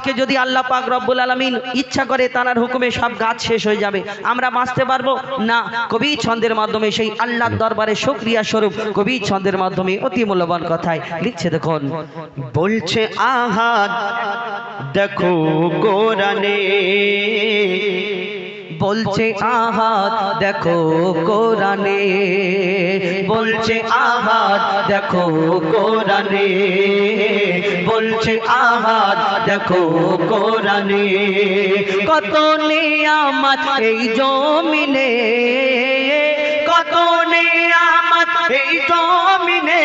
আজকে যদি আল্লাহ পাক রব্বুল আলমিন ইচ্ছা করে তার হুকুমে সব গাছ শেষ হয়ে যাবে, আমরা বাঁচতে পারব? না। কবি ছন্দের মাধ্যমে সেই আল্লাহর দরবারে সক্রিয়া স্বরূপ কবি ছন্দের মাধ্যমে অতি মূল্যবান কথায় লিখছে দেখুন, বলছে আহা দেখো কোরআনে বলছে আহাত দেখো কোরআনে। বলছে আহাত দেখো কোরআনে। বলছে আহাত দেখো কোরআনে। কত নিয়ামত এই জমিনে, কত নিয়ামত এই জমিনে।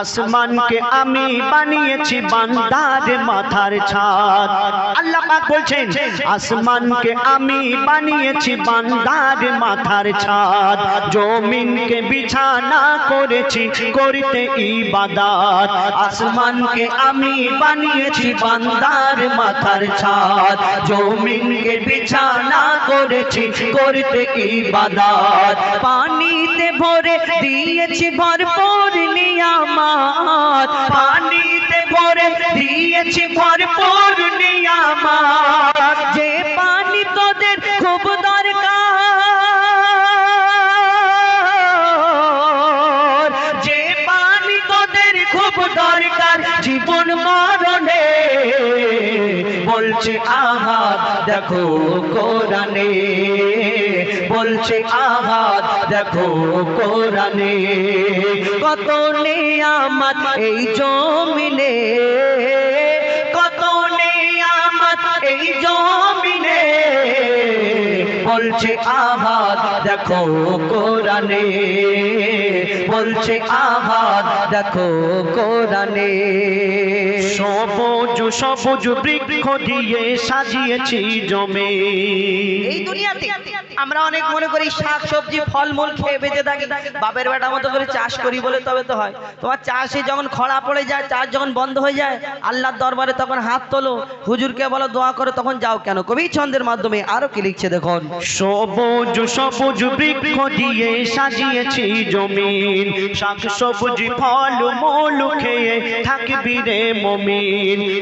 আসমানকে আমি বানিয়েছি বান্দার মাথার ছাদ। আল্লাহ পাক বলছেন, আসমানকে আমি বানিয়েছি বান্দার মাথার ছাদ। জমিনকে বিছানা করেছি, করিতে ইবাদত। আসমানকে আমি বানিয়েছি বান্দার মাথার ছাদ। জমিনকে বিছানা করেছি, করতে ইবাদত। পানিতে ভরে দিয়েছি ভরপুর নিয়ামত। পানিতে ভরে দিয়েছি ভরপুর নিয়ামত। যে পানি তোদের খুব দরকার, যে পানি তোদের খুব দরকার, জীবন মরণে। বলছে আহাত দেখো কোরআনে। বলছে আহাত দেখো কোরআনে কত নিয়ামত এই জমিনে, কত নিয়ামত এই জমিনে। বলছে আহাত দেখো কোরআনে। বলছে আহাত দেখো কোরআনে। সবুজ সবুজ বৃক্ষ দিয়ে সাজিয়েছি জমি। এই দুনিয়াতে আমরা অনেক মনে করি শাক সবজি ফলমূল খেয়ে বেঁচে থাকি। বাপের বেটা মতো করে চাষ করি বলে তবে তো হয়। তোমার চাষে যখন খরা পড়ে যায় চাষ যখন বন্ধ হয়ে যায় আল্লাহর দরবারে তখন হাত তোলো। হুজুরকে বলো দোয়া করো তখন যাও কেন? কবি ছন্দের মাধ্যমে আরও কি লিখছে দেখুন? সবুজ সবুজ বৃক্ষ দিয়ে সাজিয়েছি জমিন। শাক সবুজ ফল মূল খেয়ে থাকবি রে মমিন।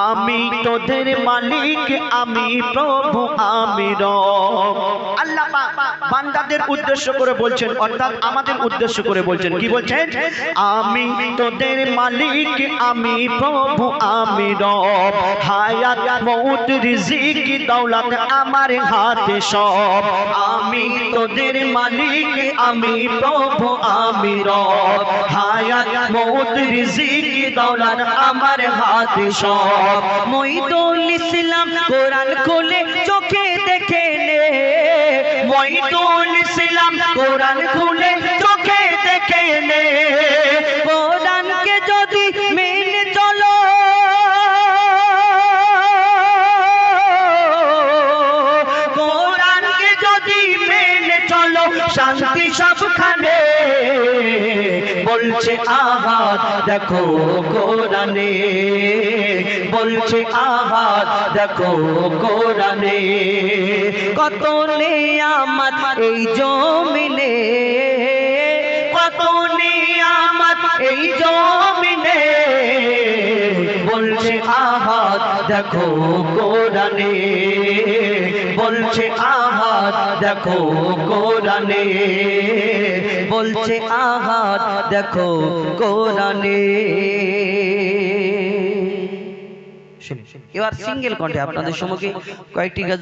আমি তোদের মালিক আমি প্রভু আমি রব। আল্লাহ বান্দাদের উদ্দেশ্য করে বলছেন, অর্থাৎ আমাদের উদ্দেশ্য করে বলছেন, কি বলছেন? আমি তোদের মালিক, আমি প্রভু, আমি রব। হায়াত, মউত, রিজিক, দৌলত আমার হাতে সব। আমি তোদের মালিক, আমি প্রভু, আমি রব। হায়াত, মউত, রিজিক, দৌলত আমার হাতে সব। মইদুল ইসলাম কোরআন শান্তি সবখানে। বলছে আহাত দেখো কোরআনে। বলছে আহাত দেখো কোরআনে। কত নিয়ামত এই জমিনে। কত নে নিয়ামত এই জমিনে। দেখো কোরআনে। বলছে আহাত দেখো কোরআনে। বলছে আহাত দেখো কোরআনে। এবার সিঙ্গেল কণ্ঠে আপনাদের সম্মুখে কয়েকটি গাছ